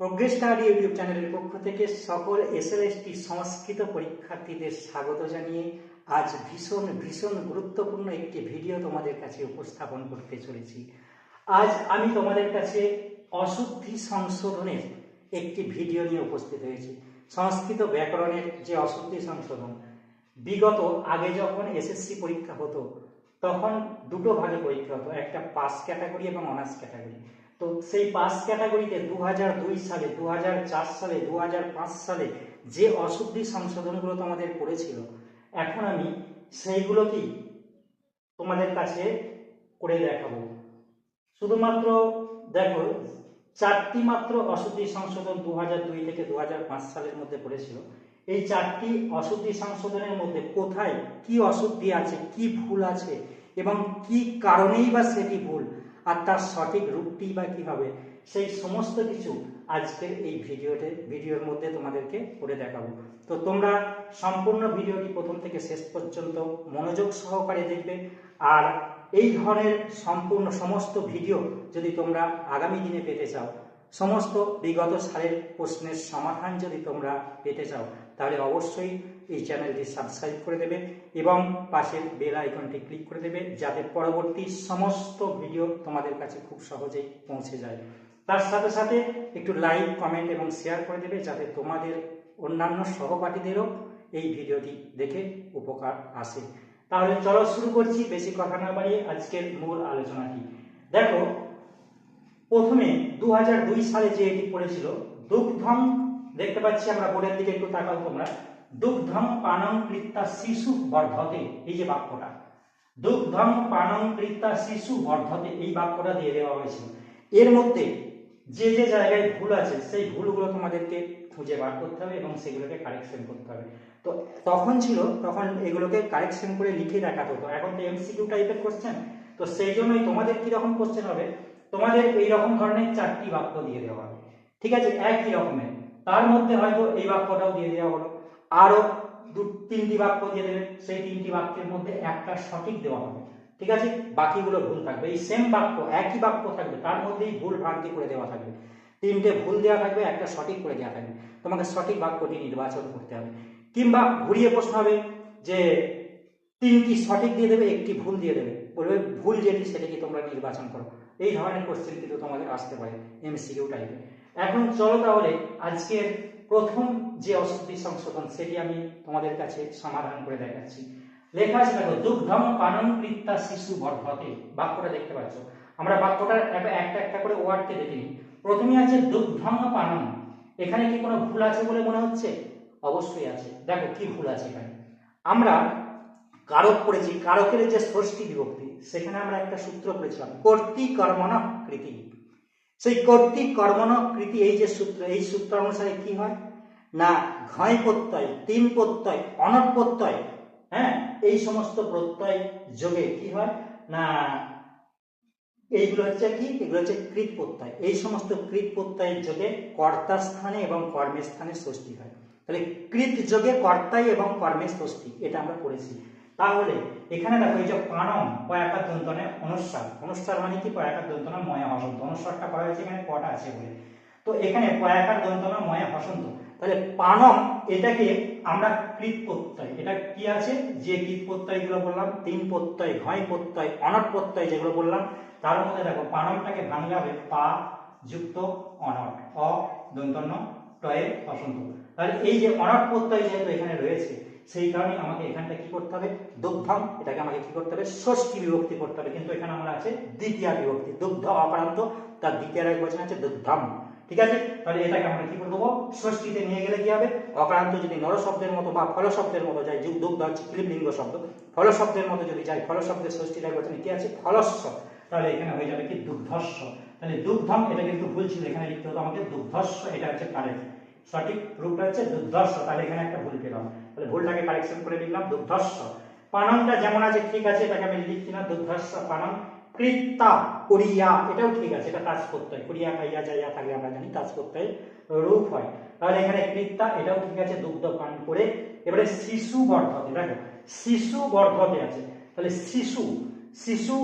Progress study YouTube চ্যানেলের পক্ষ থেকে সকল এসএলএসটি সংস্কৃত পরীক্ষার্থীদের স্বাগত জানিয়ে আজ ভীষণ ভীষণ গুরুত্বপূর্ণ একটি ভিডিও তোমাদের কাছে উপস্থাপন করতে চলেছি। আজ আমি তোমাদের কাছে অশুদ্ধি সংশোধনের একটি ভিডিও নিয়ে উপস্থিত হয়েছি। সংস্কৃত ব্যাকরণের যে অশুদ্ধি সংশোধন, বিগত আগে যখন এসএসসি পরীক্ষা হতো, তখন দুটো ভাগে পরীক্ষা হতো, একটা পাস ক্যাটাগরি এবং অনার্স ক্যাটাগরি। তো সেই পাস ক্যাটাগরিতে দু সালে দু হাজার চার সালে দু হাজার পাঁচ সালে যে অশুদ্ধি সংশোধনগুলো তোমাদের করেছিল, এখন আমি সেইগুলোকেই তোমাদের কাছে করে দেখাবো। শুধুমাত্র দেখো, চারটি মাত্র অশুদ্ধি সংশোধন দু দুই থেকে দু হাজার পাঁচ সালের মধ্যে পড়েছিল। এই চারটি অশুদ্ধি সংশোধনের মধ্যে কোথায় কি অশুদ্ধি আছে, কি ভুল আছে এবং কি কারণেই বা সেটি ভুল? আর তার সঠিক রূপটি বা কি হবে, সেই সমস্ত কিছু আজকের এই ভিডিওতে, ভিডিওর মধ্যে তোমাদেরকে করে দেখাবো। তো তোমরা সম্পূর্ণ ভিডিওটি প্রথম থেকে শেষ পর্যন্ত মনোযোগ সহকারে দেখবে। আর এই ধরনের সম্পূর্ণ সমস্ত ভিডিও যদি তোমরা আগামী দিনে পেতে চাও, সমস্ত বিগত সালের প্রশ্নের সমাধান যদি তোমরা পেতে চাও, তাহলে অবশ্যই এই চ্যানেলটি সাবস্ক্রাইব করে দেবে এবং পাশের বেল আইকনটি ক্লিক করে দেবে যাতে পরবর্তী সমস্ত ভিডিও তোমাদের কাছে খুব সহজেই পৌঁছে যায়। তার সাথে সাথে একটু লাইক কমেন্ট এবং শেয়ার করে দেবে যাতে তোমাদের অন্যান্য সহপাঠীদেরও এই ভিডিওটি দেখে উপকার আসে। তাহলে চলো শুরু করছি, বেশি কথা না বাড়িয়ে আজকের মূল আলোচনাটি। দেখো, প্রথমে দু হাজার দুই সালে যে এটি পড়েছিল, দুগ্ধম, দেখতে পাচ্ছি আমরা বোর্ডের দিকে একটু তাকাও তোমরা। দুগ্ধম পানং কৃত্তা শিশু বর্ধতে। এই যে বাক্যটা। দুগ্ধম পানং কৃত্তা শিশু বর্ধতে। এই বাক্যটা দিয়ে দেওয়া হয়েছিল। এর মধ্যে যে যে জায়গায় ভুল আছে, সেই ভুলগুলো তোমাদেরকে খুঁজে বার করতে হবে এবং সেগুলোকে কারেকশন করতে হবে। তো তখন ছিল, তখন এগুলোকে কারেকশন করে লিখে দেখাতে হতো এখন তো এমসিকিউ টাইপের কোশ্চেন তো সেই জন্যই তোমাদের কীরকম কোশ্চেন হবে? তোমাদের এই রকম ধরনের চারটি বাক্য দিয়ে দেওয়া হবে। ঠিক আছে? একই রকমের। তার মধ্যে হয়তো এই বাক্যটাও দিয়ে দেওয়া হলো। আরও দু, তিনটি বাক্য দিয়ে দেবে সেই তিনটি বাক্যের মধ্যে একটা সঠিক দেওয়া হবে। ঠিক আছে? বাকিগুলো ভুল থাকবে। এই সেম বাক্য, একই বাক্য থাকবে। তার মধ্যেই ভুল ভ্রান্তি করে দেওয়া থাকবে। তিনটে ভুল দেওয়া থাকবে, একটা সঠিক করে দেওয়া থাকবে। তোমাকে সঠিক বাক্যটি নির্বাচন করতে হবে। কিংবা ঘুরিয়ে প্রশ্ন হবে যে, তিনটি সঠিক দিয়ে দেবে, একটি ভুল দিয়ে দেবে। বলবে, ভুল যেটি, সেটাকে তোমরা নির্বাচন করো। এই ধরনের কোশ্চেন কিন্তু তোমাদের আসতে পারে এমসিকিউ টাইপে এখন চলো তাহলে আজকের প্রথম যে অশুদ্ধি সংশোধন, সেটি আমি তোমাদের কাছে সমাধান করে দেখাচ্ছি। লেখা আছে দেখো, দুগ্ধম পানন কৃত্তা শিশু বর্ধতে। বাক্যটা দেখতে পাচ্ছ। আমরা বাক্যটার একটা একটা করে ওয়ার্ডকে দেখে নিই। প্রথমে আছে, দুগ্ধম পানন এখানে কি কোনো ভুল আছে বলে মনে হচ্ছে? অবশ্যই আছে। দেখো, কি ভুল আছে এখানে। আমরা কারক পড়েছি, কারকের যে ষষ্ঠী বিভক্তি, সেখানে আমরা একটা সূত্র পড়েছিলাম, কর্তৃ কর্মণ কৃতি। সেই কর্তৃক কর্মণ কৃতি, এই যে সূত্র, এই সূত্র অনুসারে কি হয়? না, ঘয় প্রত্যয়, তিন প্রত্যয়, অনট প্রত্যয় হ্যাঁ? এই সমস্ত প্রত্যয় যোগে কি হয়? না, এইগুলো হচ্ছে কি? এগুলো হচ্ছে কৃত প্রত্যয়। এই সমস্ত কৃত প্রত্যয়ের যোগে কর্তার স্থানে এবং কর্মের স্থানে ষষ্ঠী হয়। তাহলে কৃত যোগে কর্তাই এবং কর্মের ষষ্ঠী, এটা আমরা পড়েছি। তাহলে এখানে দেখো এই যে পানম পয়াকার দন্তনে অনুস্বার অনুস্বার মানে কি? পয়াকার দন্তনা ময়া হসন্ত। অনুস্বারটা করা হয়েছে এখানে কটা আছে বলে। তো এখানে পয়াকার দন্তনা ময়া হসন্ত। তাহলে পানম এটাকে আমরা কৃত প্রত্যয় এটা কি আছে? যে কৃত প্রত্যয়গুলো বললাম, তিন প্রত্যয়, ঘয় প্রত্যয়, অনট প্রত্যয় যেগুলো বললাম, তার মধ্যে দেখো পানমটাকে ভাঙলে হবে পা, যুক্ত, অনট, অ, দন্তন্য, টয়ে বসন্ত তাহলে এই যে অনট প্রত্যয় যেহেতু এখানে রয়েছে সেই কারণে আমাকে এখানটা কি করতে হবে? দুগ্ধম, এটাকে আমাকে কি করতে হবে? ষষ্ঠী বিভক্তি করতে হবে। কিন্তু এখানে আমরা আছে দ্বিতীয় বিভক্তি, দুগ্ধ অপরান্ত। তার দ্বিতীয় বচন আছে দুগ্ধম। ঠিক আছে? তাহলে এটাকে আমরা কি করে দেবো? ষষ্ঠীতে নিয়ে গেলে কি হবে? অপরান্ত যদি নর শব্দের মতো বা ফল শব্দের মতো যায়, যুগ দুগ্ধ হচ্ছে ক্লিবলিঙ্গ শব্দ। ফল শব্দের মতো যদি যায় ফল শব্দের ষষ্ঠীর এক বচনে কি আছে? ফলস্ব। তাহলে এখানে হয়ে যাবে কি? দুগ্ধস্ব। তাহলে দুগ্ধম, এটা কিন্তু ভুল ছিল। এখানে লিখতে হতো আমাকে দুগ্ধস্ব, এটা হচ্ছে কারেক্ট সঠিক রূপটা হচ্ছে দুগ্ধস্ব। তাহলে এখানে একটা ভুল পেলাম। তাহলে ভুলটাকে কারেকশন করে লিখলাম দুগ্ধস্ব পাননটা যেমন আছে, ঠিক আছে, এটাকে আমি লিখছি না দুগ্ধস্ব পানন কৃত্তা করিয়া এটাও ঠিক আছে, এটা কাজ করতে হয়। করিয়া খাইয়া যাইয়া থাকলে আমরা জানি কাজ করতে হয়, রূপ হয়। তাহলে এখানে কৃত্তা, এটাও ঠিক আছে, দুগ্ধ পান করে। এবারে শিশু বর্ধতে, দেখো, শিশু বর্ধতে আছে। তাহলে শিশু শিশু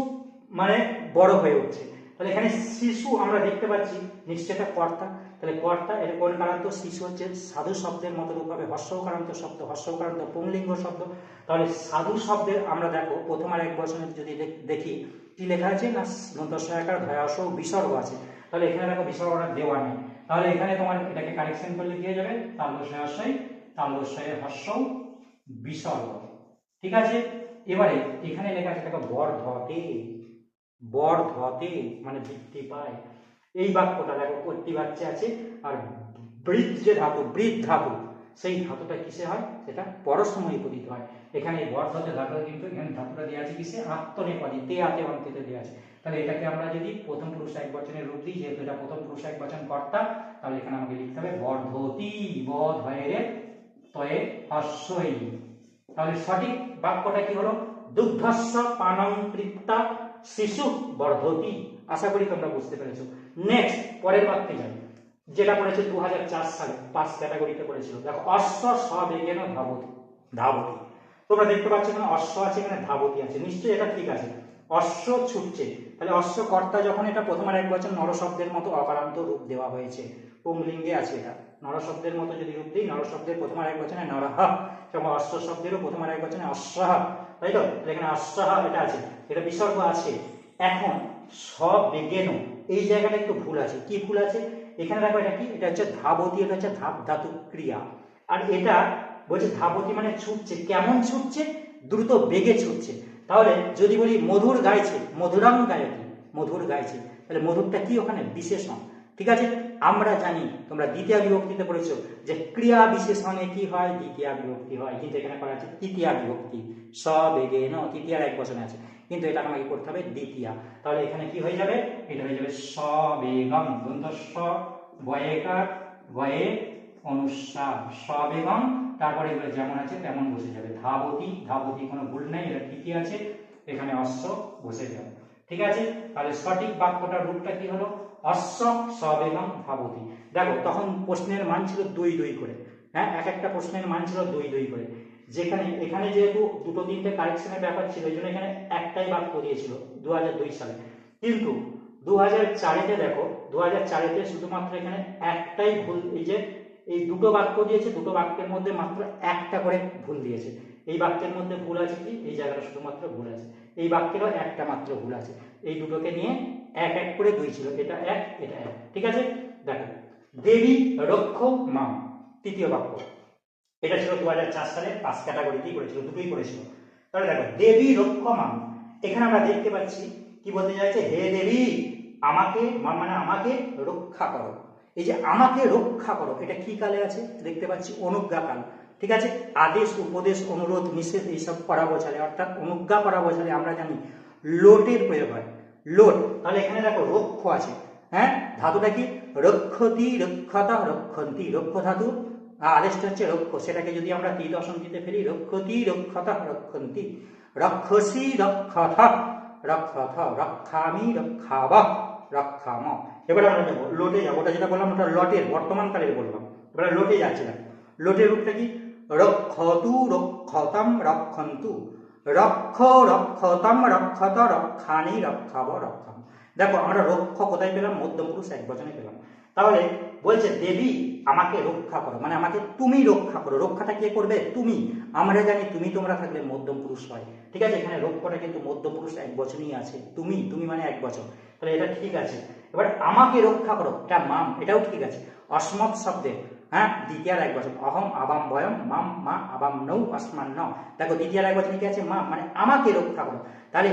মানে বড় হয়ে উঠছে। তাহলে এখানে শিশু আমরা দেখতে পাচ্ছি নিশ্চয় এটা কর্তা। তাহলে কর্তা, এর কোন কারান্ত শিশু হচ্ছে সাধু শব্দের মতো রূপ হবে, হর্ষকারান্ত শব্দ, হর্ষকারান্ত পুংলিঙ্গ শব্দ। তাহলে সাধু শব্দের আমরা দেখো, প্রথম আর এক বছরের যদি দেখ- কি লেখা আছে না? দশাকার ধয়াস বিসর্গ আছে। তাহলে এখানে দেখো বিসর্গটা দেওয়া নেই। তাহলে এখানে তোমার এটাকে কারেকশন করলে দিয়ে যাবে? তালদশায় তালদশায় হর্ষ, বিসর্গ। ঠিক আছে? এবারে এখানে লেখা আছে দেখো বর্ধতে বর্ধতে মানে বৃদ্ধি পায়। এই বাক্যটা দেখো কর্তি বাচ্চা আছে, আর বৃদ্ধ যে ধাতু, বৃদ্ধ ধাতু, সেই ধাতুটা কিসে হয়? সেটা পরসময় পতিত হয়। এখানে বর্ধতে ধাতু কিন্তু এখানে ধাতুটা দেওয়া আছে কিসে? আত্মনেপদী, তে আতে অন্তিতে দেওয়া আছে। তাহলে এটাকে আমরা যদি প্রথম পুরুষ এক বচনের রূপ দিই, যেহেতু এটা প্রথম পুরুষ এক বচন কর্তা, তাহলে এখানে আমাকে লিখতে হবে বর্ধতি বধ হয়ে তয়ে হস্যই। তাহলে সঠিক বাক্যটা কি হলো? দুগ্ধস্য পানং কৃত্তা শিশু বর্ধতি, আশা করি তোমরা বুঝতে পেরেছ। নেক্সট পরের বাক্যে যাই যেটা পড়েছে দু হাজার চার সালে, পাঁচ ক্যাটাগরিতে পড়েছিল। দেখো, অশ্ব সবেগেন ধাবতি। ধাবতি। তোমরা দেখতে পাচ্ছ এখানে অশ্ব আছে, এখানে ধাবতি আছে। নিশ্চয়ই এটা ঠিক আছে। অশ্ব ছুটছে। তাহলে অশ্ব কর্তা যখন এটা প্রথম আর এক বছর নরশব্দের মতো অকারান্ত রূপ দেওয়া হয়েছে, পুংলিঙ্গে আছে এটা। নরশব্দের মতো যদি রূপ দিই, নরশব্দের প্রথম আর এক বচনে নরহ যেমন অশ্ব শব্দেরও প্রথম আর এক বচনে অশ্বাহ তাই তো এখানে অশ্বাহ এটা আছে, এটা বিসর্গ আছে। এখন সব বেগেন এই জায়গাটা একটু ভুল আছে। কি ভুল আছে? এখানে দেখো এটা কি? এটা হচ্ছে ধাবতী, এটা হচ্ছে ধাপ ধাতু ক্রিয়া। আর এটা বলছে ধাবতী মানে ছুটছে। কেমন ছুটছে? দ্রুত বেগে ছুটছে। তাহলে যদি বলি মধুর গাইছে মধুরাং গায়কি মধুর গাইছে, তাহলে মধুরটা কি ওখানে? বিশেষণ। ঠিক আছে? আমরা জানি, তোমরা দ্বিতীয় বিভক্তিতে পড়েছো, যে ক্রিয়া বিশেষণে কি হয়? দ্বিতীয় বিভক্তি হয়। কিন্তু এখানে করা আছে তৃতীয় বিভক্তি। সবেগে ন। তৃতীয় এক বচনে আছে। কিন্তু এটা আমাকে করতে হবে দ্বিতীয়। তাহলে এখানে কি হয়ে যাবে? এটা হয়ে যাবে সবেগম। দন্ত স বয়েকার বয়ে অনুসার সবেগম। তারপরে এগুলো যেমন আছে, তেমন বসে যাবে। ধাবতী। ধাবতী কোনো ভুল নেই, এটা ঠিকই আছে। এখানে অশ্ব বসে যাবে। ঠিক আছে? তাহলে সঠিক বাক্যটার রূপটা কি হলো? অশ্ব সবেগম ধাবতী দেখো, তখন প্রশ্নের মান ছিল দুই দুই করে। হ্যাঁ এক একটা প্রশ্নের মান ছিল দুই দুই করে। যেখানে, এখানে যেহেতু দুটো তিনটে কারেকশনের ব্যাপার ছিল, এই জন্য এখানে একটাই বাক্য দিয়েছিল দু হাজার দুই সালে। কিন্তু দু হাজার চারেতে দেখো দু হাজার চারেতে শুধুমাত্র এখানে একটাই ভুল, এই যে, এই দুটো বাক্য দিয়েছে, দুটো বাক্যের মধ্যে মাত্র একটা করে ভুল দিয়েছে। এই বাক্যের মধ্যে ভুল আছে কি? এই জায়গাটা শুধুমাত্র ভুল আছে। এই বাক্যেরও একটা মাত্র ভুল আছে। এই দুটোকে নিয়ে এক এক করে দুই ছিল, এটা এক এটা এক, ঠিক আছে? দেখো, দেবী রক্ষ মা তৃতীয় বাক্য। এটা ছিল দু হাজার চার সালে, পাঁচ ক্যাটাগরিতেই করেছিল, দুটোই করেছিল। তাহলে দেখো, দেবী রক্ষ মা এখানে আমরা দেখতে পাচ্ছি, কি বলতে চাইছে? হে দেবী, আমাকে মানে আমাকে রক্ষা করো। এই যে আমাকে রক্ষা করো, এটা কি কালে আছে? দেখতে পাচ্ছি অনুজ্ঞা কাল ঠিক আছে? আদেশ, উপদেশ, অনুরোধ, নিষেধ, এইসব করা বোঝালে অর্থাৎ অনুজ্ঞা করা বোঝালে আমরা জানি লোটের প্রয়োগ হয়। লোট, তাহলে এখানে দেখো রক্ষ আছে। হ্যাঁ? ধাতুটা কি? রক্ষতি, রক্ষতা, রক্ষন্তি। রক্ষ ধাতু আদেশটা হচ্ছে রক্ষ। সেটাকে যদি আমরা তি দশন্তিতে ফেলি, রক্ষতি, রক্ষতা, রক্ষন্তি। রক্ষসি, রক্ষথ রক্ষথ, রক্ষামি, রক্ষাব, রক্ষাম। এবার আমরা যাব লোটে যাব। ওটা যেটা বললাম, ওটা লটের, বর্তমান কালের বললাম। এবার লোটে যাচ্ছিলাম। লোটের রূপটা কি? রক্ষতু রক্ষতম রক্ষন্তু। রক্ষ রক্ষতম রক্ষত রক্ষানি রক্ষাব রক্ষাম। দেখো, আমরা রক্ষ কোথায় পেলাম? মধ্যম পুরুষ এক বচনে পেলাম। তাহলে বলছে, দেবী, আমাকে রক্ষা করো। মানে আমাকে তুমি রক্ষা করো। রক্ষাটা কে করবে? তুমি। আমরা জানি তুমি তোমরা থাকলে মধ্যম পুরুষ হয়। ঠিক আছে, এখানে রক্ষটা কিন্তু মধ্যম পুরুষ এক বছরই আছে। তুমি তুমি মানে এক বছর তাহলে এটা ঠিক আছে। এবার আমাকে রক্ষা করো। এটা মাম, এটাও ঠিক আছে। অসমত শব্দে হ্যাঁ? দ্বিতীয় এক বছর অহম আবাম ভয়ম মাম মা আবাম নৌ আসমান ন। দেখো, দ্বিতীয় এক বছর কি আছে মা মানে আমাকে রক্ষা করো। তাহলে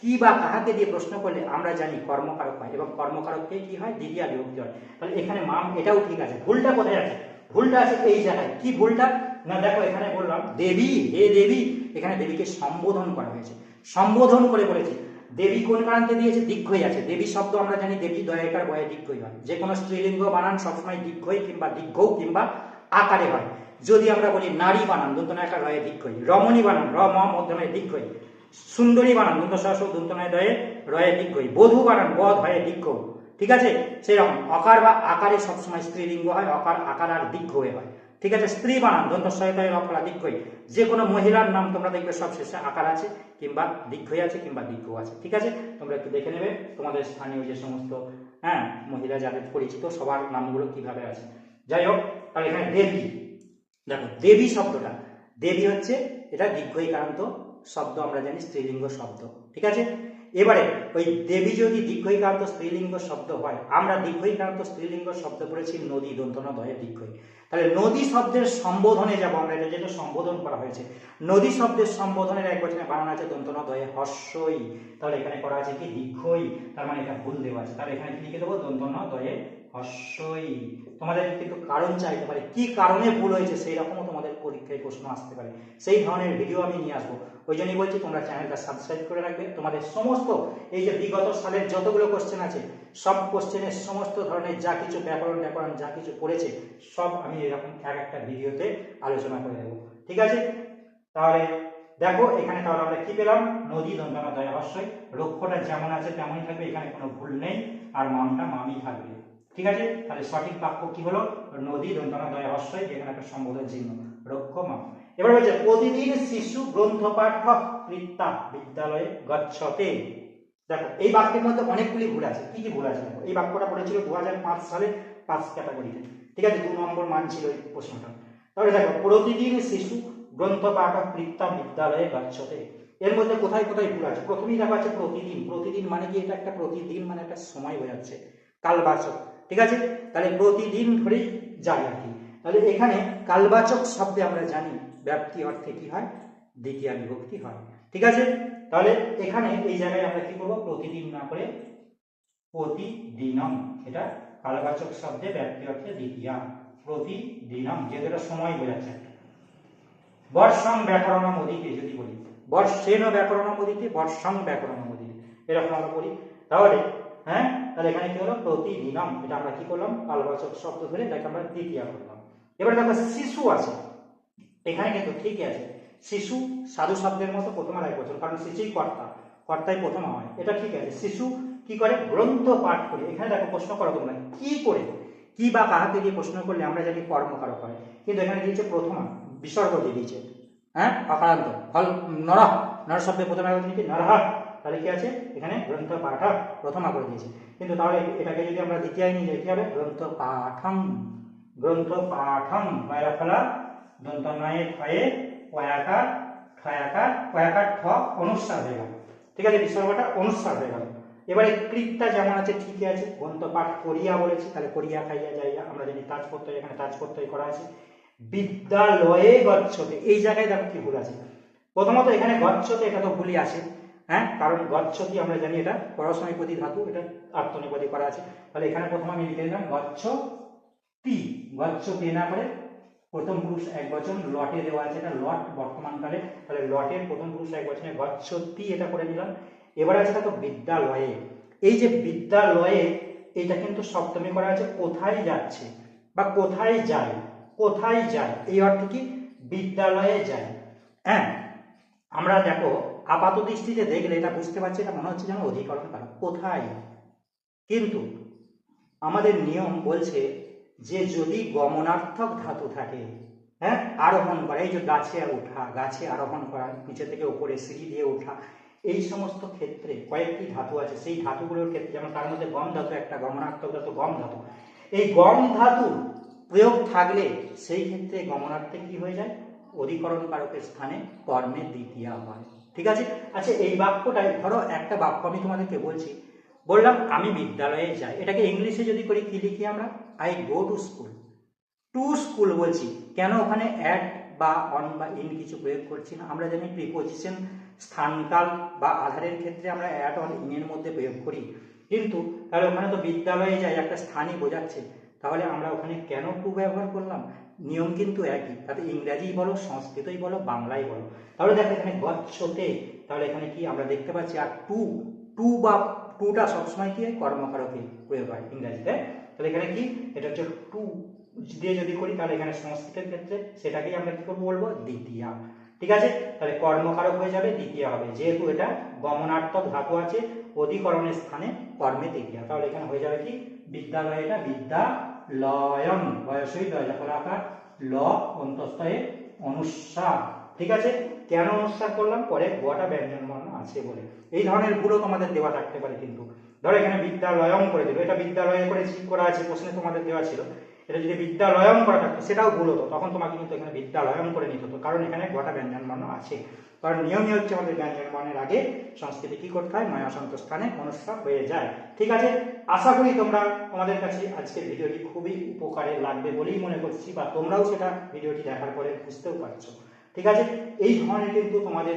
কি বা কাহাকে দিয়ে প্রশ্ন করলে আমরা জানি কর্মকারক হয় এবং কর্মকারককে কি হয়? দ্বিতীয় বিভক্তি হয়। তাহলে এখানে মাম, এটাও ঠিক আছে। ভুলটা কোথায় আছে? ভুলটা আছে এই জায়গায়। কি ভুলটা? না, দেখো, এখানে বললাম, দেবী, হে দেবী, এখানে দেবীকে সম্বোধন করা হয়েছে। সম্বোধন করে বলেছে দেবী কোন কারণকে দিয়েছে? দীর্ঘই আছে। দেবী শব্দ আমরা জানি, দেবী দয়াকার বয়ে দীর্ঘই হয়। যে কোনো স্ত্রীলিঙ্গ বানান সবসময় দীর্ঘই কিংবা দীর্ঘও কিংবা আকারে হয়। যদি আমরা বলি নারী বানান দন্তনায়কার রয়ে দীর্ঘই রমণী বানান, র, ম মধ্যময় দীর্ঘই সুন্দরী বানান, দন্ত সহস দন্তনায় দয়ে রয়ে দীর্ঘই বধূ বানান, বধ হয়ে দীর্ঘ ঠিক আছে? সেরকম। অকার বা আকারে সবসময় স্ত্রীলিঙ্গ হয়, অকার, আকার আর দীর্ঘ হয়ে হয়। ঠিক আছে, স্ত্রী বানান, দন্ত সহায়তায় অপরা দীর্ঘই যে কোনো মহিলার নাম তোমরা দেখবে সব শেষে আকার আছে, কিংবা দীর্ঘই আছে, কিংবা দীর্ঘ আছে, ঠিক আছে? তোমরা একটু দেখে নেবে তোমাদের স্থানীয় যে সমস্ত হ্যাঁ মহিলা যাদের পরিচিত, সবার নামগুলো কীভাবে আছে। যাই হোক, তাহলে এখানে দেবী। দেখো, দেবী শব্দটা। দেবী হচ্ছে, এটা দীর্ঘইকারান্ত শব্দ আমরা জানি, স্ত্রীলিঙ্গ শব্দ, ঠিক আছে? এবারে, ওই দেবী যদি দীর্ঘইকারান্ত স্ত্রীলিঙ্গ শব্দ হয়, আমরা দীর্ঘইকারান্ত স্ত্রীলিঙ্গ শব্দ পড়েছি নদী, দন্তনা, দয়ের দীর্ঘই তাহলে নদী শব্দের সম্বোধনে যাব আমরা, এটা যেটা সম্বোধন করা হয়েছে। নদী শব্দের সম্বোধনের এক বচনে বানানো আছে দন্তনা, দয়ে, হর্ষই। তাহলে এখানে করা আছে কি? দীর্ঘই তার মানে এটা ভুল দেওয়া আছে। তাহলে এখানে কি লিখে দেবো? দন্তনা, দয়ে হর্ষই তোমাদের কিন্তু কারণ চাইতে পারে কি কারণে ভুল হয়েছে সেই রকমও তোমাদের পরীক্ষায় প্রশ্ন আসতে পারে। সেই ধরনের ভিডিও আমি নিয়ে আসব। ওই জন্যই বলছি, তোমরা চ্যানেলটা সাবস্ক্রাইব করে রাখবে। তোমাদের সমস্ত এই যে বিগত সালের যতগুলো কোশ্চেন আছে, সব কোশ্চেনের সমস্ত ধরনের যা কিছু ব্যাকরণ ব্যাকরণ যা কিছু পড়েছে, সব আমি এরকম এক একটা ভিডিওতে আলোচনা করে দেবো ঠিক আছে? তাহলে দেখো, এখানে তাহলে আমরা কি পেলাম? নদী দন্তনা দয়া অবশ্যই রক্ষটা যেমন আছে তেমনই থাকবে, এখানে কোনো ভুল নেই। আর মনটা মামি থাকবে। ঠিক আছে? তাহলে সঠিক বাক্য কি হলো? নদী দন্তনা দয়া অবশ্যই যেখানে একটা সম্বোধন চিহ্ন। রক্ষ মাম এবার বলছে, প্রতিদিন শিশু গ্রন্থ পাঠ কৃত্তা বিদ্যালয়ে গচ্ছতে দেখো, এই বাক্যের মধ্যে অনেকগুলি ভুল আছে। কি কি ভুল আছে দেখো? এই বাক্যটা পড়েছিল দু হাজার পাঁচ সালে পাঁচ ক্যাটাগরিতে। ঠিক আছে? দু নম্বর মান ছিল এই প্রশ্নটা। তাহলে দেখো, প্রতিদিন শিশু গ্রন্থ পাঠ কৃত্তা বিদ্যালয়ে গচ্ছতে এর মধ্যে কোথায় কোথায় ভুল আছে? প্রথমেই দেখা আছে প্রতিদিন। প্রতিদিন মানে কি? এটা একটা প্রতিদিন মানে একটা সময় বোঝাচ্ছে। কালবাচক। ঠিক আছে? তাহলে প্রতিদিন ধরেই যায় আর কি। তাহলে এখানে কালবাচক শব্দে আমরা জানি ব্যাপ্তি অর্থে কি হয়? দ্বিতীয় বিভক্তি হয়। ঠিক আছে? তাহলে এখানে এই জায়গায় আমরা কি করব? প্রতিদিন না করে প্রতিদিনম। এটা কালবাচক শব্দে ব্যাপ্তি অর্থে দ্বিতীয়া। প্রতিদিনম, যেহেতু এটা সময় বোঝাচ্ছে একটা। বর্ষং ব্যাকরণ মোদিতে যদি বলি। বর্ষেন ব্যাকরণ মোদিতে বর্ষং ব্যাকরণ মোদিতে এরকম আমরা বলি। তাহলে হ্যাঁ? তাহলে এখানে কি হলো? প্রতিদিনম। এটা আমরা কি করলাম? কালবাচক শব্দ ধরে এটাকে আমরা দ্বিতীয় করলাম। এবার দেখো, শিশু আছে। এখানে কিন্তু ঠিকই আছে। শিশু সাধু শব্দের মতো প্রথম আর এক বছর, কারণ শিশুই কর্তা। কর্তাই প্রথম হয়। এটা ঠিক আছে। শিশু কি করে? গ্রন্থ পাঠ করে। এখানে দেখো, প্রশ্ন করো তোমরা, কি করে? কি বা কাহাতে দিয়ে প্রশ্ন করলে আমরা জানি কর্মকারক হয়। কিন্তু এখানে দিয়েছে? প্রথমা বিসর্গ দিয়ে দিয়েছে। হ্যাঁ? অকারান্ত। ফল নর নর শব্দের প্রথম নরহ। তাহলে কি আছে? এখানে গ্রন্থ পাঠ প্রথমা করে দিয়েছে। কিন্তু তাহলে এটাকে যদি আমরা দ্বিতীয় নিয়ে যাই, কি হবে? গ্রন্থ পাঠম। গ্রন্থ পাঠম। মায়েরা ফলা। দন্ত নয়ে ক্ষয়ে কয়াকার ঠয়াকার কয়াকার ঠ অনুস্বার হয়ে গেল। ঠিক আছে? বিসর্গটা অনুস্বার হয়ে গেল। এবারে কৃতটা যেমন আছে, ঠিকই আছে। গ্রন্থ পাঠ করিয়া বলেছি, তাহলে করিয়া খাইয়া যাইয়া আমরা জানি তাজ করতে এখানে তাজ করতে করা আছে। বিদ্যালয়ে গচ্ছতে। এই জায়গায় দেখো কি ভুল আছে। প্রথমত এখানে গচ্ছতে এটা তো ভুলই আছে। হ্যাঁ? কারণ গচ্ছতি আমরা জানি এটা পরস্ময়পতি ধাতু, এটা আত্মনিপদী করা আছে। তাহলে এখানে প্রথম আমি লিখে দিলাম গচ্ছ তি গচ্ছ তে না করে প্রথম পুরুষ এক বচন লটে দেওয়া আছে, এটা লট বর্তমানকালে তাহলে লটের প্রথম পুরুষ এক বচনে গচ্ছতি এটা করে নিলাম এবার আছে দেখো বিদ্যালয়ে। এই যে বিদ্যালয়ে এটা কিন্তু সপ্তমী করা আছে, কোথায় যাচ্ছে বা কোথায় যায়? কোথায় যায়? এই অর্থে কি? বিদ্যালয়ে যায়। হ্যাঁ আমরা দেখো আপাত দৃষ্টিতে দেখলে এটা বুঝতে পারছি এটা মনে হচ্ছে যেন অধিকরণ কারণ কোথায়? কিন্তু আমাদের নিয়ম বলছে যে যদি গমনার্থক ধাতু থাকে হ্যাঁ আরোহণ করা, এই যে গাছে ওঠা গাছে আরোহণ করা, নিচে থেকে উপরে সিঁড়ি দিয়ে ওঠা, এই সমস্ত ক্ষেত্রে কয়েকটি ধাতু আছে। সেই ধাতুগুলোর ক্ষেত্রে, যেমন তার মধ্যে গম ধাতু একটা, গমনার্থক ধাতু গম ধাতু। এই গম ধাতু প্রয়োগ থাকলে সেই ক্ষেত্রে গমনার্থে কি হয়ে যায়? অধিকরণ কারকের স্থানে কর্মের দ্বিতীয় হয়। ঠিক আছে? আচ্ছা এই বাক্যটায় ধরো একটা বাক্য আমি তোমাদেরকে বলছি। বললাম, আমি বিদ্যালয়ে যাই। এটাকে ইংলিশে যদি করি, কি লিখি আমরা? I go to school to school বলছি। কেন ওখানে অ্যাড বা অন বা ইন কিছু প্রয়োগ করছি না? আমরা জানি প্রিপোজিশন স্থানকাল বা আধারের ক্ষেত্রে আমরা অ্যাড অন ইনের মধ্যে প্রয়োগ করি। কিন্তু তাহলে ওখানে তো বিদ্যালয়ে যাই, একটা স্থানই বোঝাচ্ছে। তাহলে আমরা ওখানে কেন টু ব্যবহার করলাম? নিয়ম কিন্তু একই। তাতে ইংরাজি বলো, সংস্কৃতই বলো, বাংলাই বলো। তাহলে দেখো এখানে গচ্ছতে তাহলে এখানে কি আমরা দেখতে পাচ্ছি, আর টু টু বা টুটা সবসময় কি কর্মকারকে প্রয়োগ হয় ইংরাজিতে। তাহলে এখানে কি? এটা হচ্ছে টু দিয়ে যদি করি, তাহলে এখানে সংস্কৃতের ক্ষেত্রে সেটাকেই আমরা কি করব বলব? দ্বিতীয়া। ঠিক আছে? তাহলে কর্মকারক হয়ে যাবে, দ্বিতীয় হবে। যেহেতু এটা গমনার্থক ধাতু আছে, অধিকরণের স্থানে কর্মে দ্বিতীয়। তাহলে এখানে হয়ে যাবে কি? বিদ্যালয় এটা বিদ্যা লয়ন বয়সই দয়াকার ল, অন্তস্থয়ে অনুস্বার ঠিক আছে? কেন অনুস্বার করলাম? পরে গোয়াটা ব্যঞ্জন বর্ণ আছে বলে। এই ধরনের ভুলও তোমাদের দেওয়া থাকতে পারে কিন্তু। ধরো এখানে বিদ্যালয়ম করে দিল। এটা বিদ্যালয়ে করে ঠিক করা আছে, প্রশ্নে তোমাদের দেওয়া ছিল। এটা যদি বিদ্যালয়ম করা থাকতো, সেটাও ভুল হতো। তখন তোমাকে কিন্তু এখানে বিদ্যালয়ম করে নিতে হতো। কারণ এখানে গোটা ব্যঞ্জন বর্ণ আছে। কারণ নিয়মই হচ্ছে আমাদের ব্যঞ্জন বর্ণের আগে সংস্কৃতি কি করতে হয়? নয় ময়াসন্ত স্থানে মনস্যা হয়ে যায়। ঠিক আছে? আশা করি তোমরা তোমাদের কাছে আজকের ভিডিওটি খুবই উপকারে লাগবে বলেই মনে করছি, বা তোমরাও সেটা ভিডিওটি দেখার পরে বুঝতেও পারছ। ঠিক আছে? এই ধরনের কিন্তু তোমাদের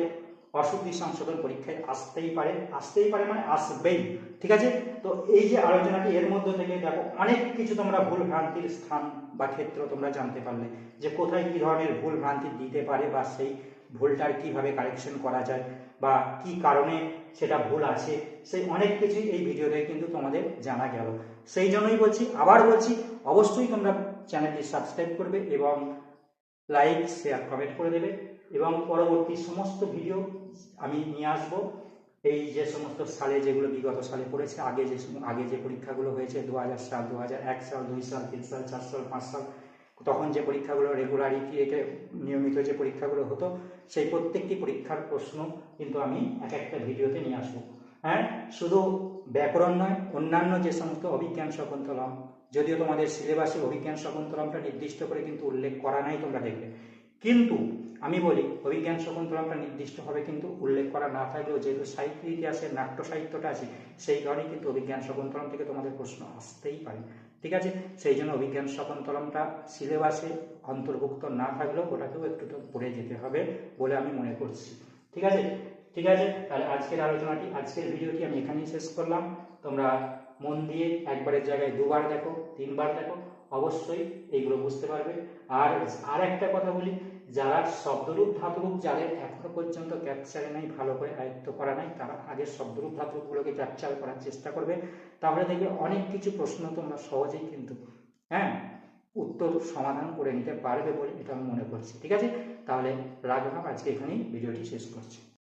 অশুদ্ধি সংশোধন পরীক্ষায় আসতেই পারে। আসতেই পারে মানে আসবেই। ঠিক আছে? তো এই যে আলোচনাটি, এর মধ্যে থেকে দেখো, অনেক কিছু তোমরা ভুল ভ্রান্তির স্থান বা ক্ষেত্র তোমরা জানতে পারলে যে কোথায় কি ধরনের ভুল ভ্রান্তি দিতে পারে বা সেই ভুলটার কীভাবে কারেকশন করা যায় বা কি কারণে সেটা ভুল আছে, সেই অনেক কিছুই এই ভিডিওতে কিন্তু তোমাদের জানা গেল। সেই জন্যই বলছি, আবার বলছি, অবশ্যই তোমরা চ্যানেলটি সাবস্ক্রাইব করবে এবং লাইক, শেয়ার, কমেন্ট করে দেবে। এবং পরবর্তী সমস্ত ভিডিও আমি নিয়ে আসব। এই যে সমস্ত সালে যেগুলো বিগত সালে পড়েছে, আগে যে আগে যে পরীক্ষাগুলো হয়েছে দু হাজার সাল দু হাজার এক সাল, দুই সাল, তিন সাল, চার সাল, পাঁচ সাল, তখন যে পরীক্ষাগুলো রেগুলারিটি রেখে নিয়মিত যে পরীক্ষাগুলো হতো, সেই প্রত্যেকটি পরীক্ষার প্রশ্ন কিন্তু আমি এক একটা ভিডিওতে নিয়ে আসব। হ্যাঁ শুধু ব্যাকরণ নয়, অন্যান্য যে সমস্ত অভিজ্ঞান শকুন্তলম, যদিও তোমাদের সিলেবাসে অভিজ্ঞান শকুন্তলমটা নির্দিষ্ট করে কিন্তু উল্লেখ করা নাই তোমরা দেখবে। কিন্তু আমি বলি, অভিজ্ঞান শকুন্তলমটা নির্দিষ্টভাবে কিন্তু উল্লেখ করা না থাকলেও যেহেতু সাহিত্য ইতিহাসের নাট্য সাহিত্যটা আছে, সেই কারণেই কিন্তু অভিজ্ঞান শকুন্তলম থেকে তোমাদের প্রশ্ন আসতেই পারে। ঠিক আছে? সেই জন্য অভিজ্ঞান শকুন্তলমটা সিলেবাসে অন্তর্ভুক্ত না থাকলেও ওটাকেও একটু তো পড়ে যেতে হবে বলে আমি মনে করছি। ঠিক আছে? ঠিক আছে? তাহলে আজকের আলোচনাটি, আজকের ভিডিওটি আমি এখানেই শেষ করলাম। তোমরা মন দিয়ে একবারের জায়গায় দুবার দেখো, তিনবার দেখো, অবশ্যই এইগুলো বুঝতে পারবে। আর আর একটা কথা বলি যারা শব্দরূপ ধাতুরূপ যাদের এখনও পর্যন্ত ক্যাপচারে নাই, ভালো করে আয়ত্ত করা নাই, তারা আগে শব্দরূপ ধাতুরূপগুলোকে ক্যাপচার করার চেষ্টা করবে। তাহলে দেখবে অনেক কিছু প্রশ্ন তোমরা সহজেই কিন্তু হ্যাঁ উত্তর সমাধান করে নিতে পারবে বলে এটা আমি মনে করছি। ঠিক আছে? তাহলে রাখলাম আজকে এখানেই ভিডিওটি শেষ করছি।